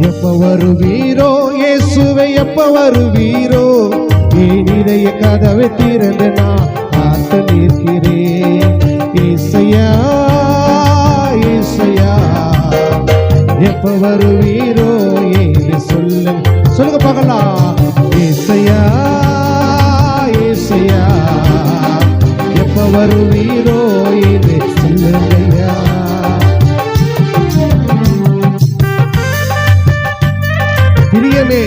எப்ப வருவீரோ? இயேசுவை எப்ப வருவீரோ? என் கதவை திறந்து நான் காத்து நிற்கிறேன். இசையா இசையா. எப்ப வருவீரோ? என்று சொல்ல. சொல்லுங்க பார்க்கலாம். இசையா இசையா. எப்ப வருவீரோ? என்று பிரியமே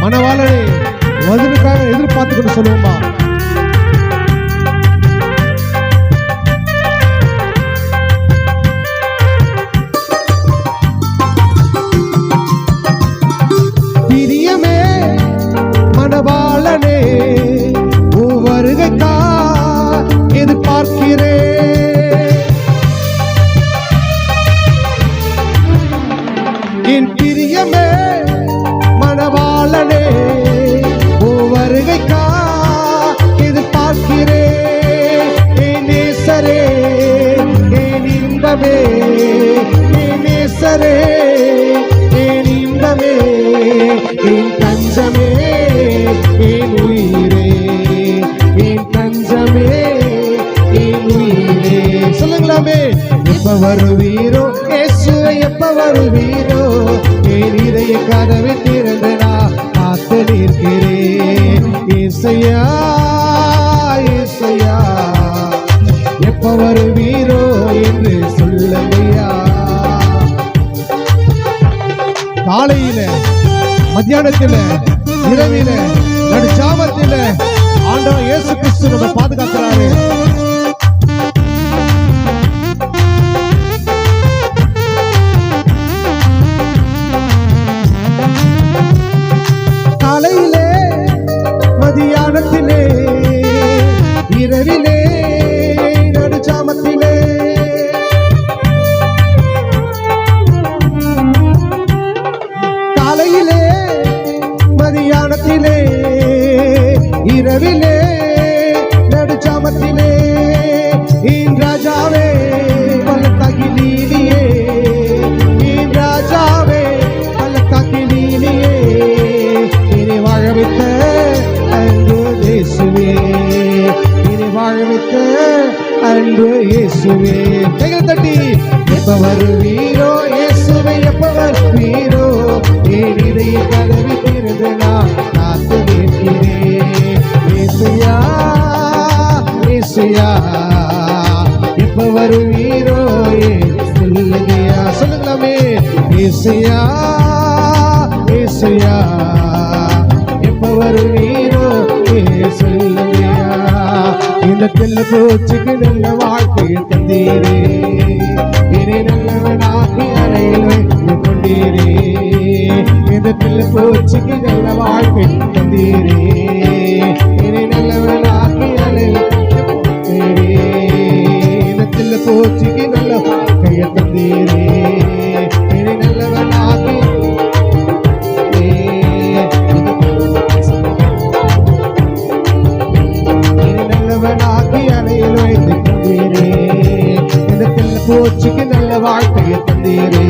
மனவாளனே வதனுக்காக எதிர்பார்த்துக்கிட்டு சொல்லுவோமா? பிரியமே என் பிரியமே மணவாளனே ஓ வருகைக்கா இது பார்க்கிறேன் என் நேசரே என் இன்பமே நேசரே என் இன்பமே என் தஞ்சமே என் உயிரே. என் தஞ்சமே என் உயிரே. சொல்லுங்களாமே எப்ப வருவீரோ? எப்ப வருவீரோ? என் இதய கதவை காலையில மத்தியானத்தில இரவில நடுச்சாமத்தில ஆண்டவன் இயேசு கிறிஸ்து நம்ம பாதுகாக்கிறாரு. காலையிலே மதியானத்திலே இரவிலே அன்பு இயேசுவே. கைகள் தட்டி. எப்ப வருவீரோ இயேசுவே எப்ப வருவீரோ? என் இதய கதவி திறந்து நான் காத்து நிற்கிறேன். இயேசுயா இயேசுயா எப்ப வருவீரோ? சொல்லுங்கய்யா சொல்லுங்களாமே. இயேசுயா இயேசுயா எப்ப வருவீரோ? சொல்லுங்கய்யா உள்ளத்தில் தெல்ல பூச்சிக்கு நல்ல வாழ்க்கையை தந்தீரே. நல்லவனாகி வைத்து தந்தீரே இந்த தெல்ல பூச்சிக்கு நல்ல வாழ்க்கையை தந்தீரே.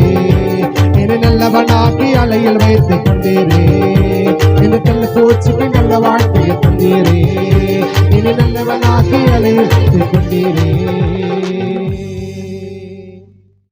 என்னை நல்லவனாக்கி அலையில் வைத்து கொண்டீரே. இந்த தெல்ல பூச்சிக்கு நல்ல வாழ்க்கையை தந்தீரே. என்னை நல்லவனாக்கி அலையில் வைத்து கொண்டீரே.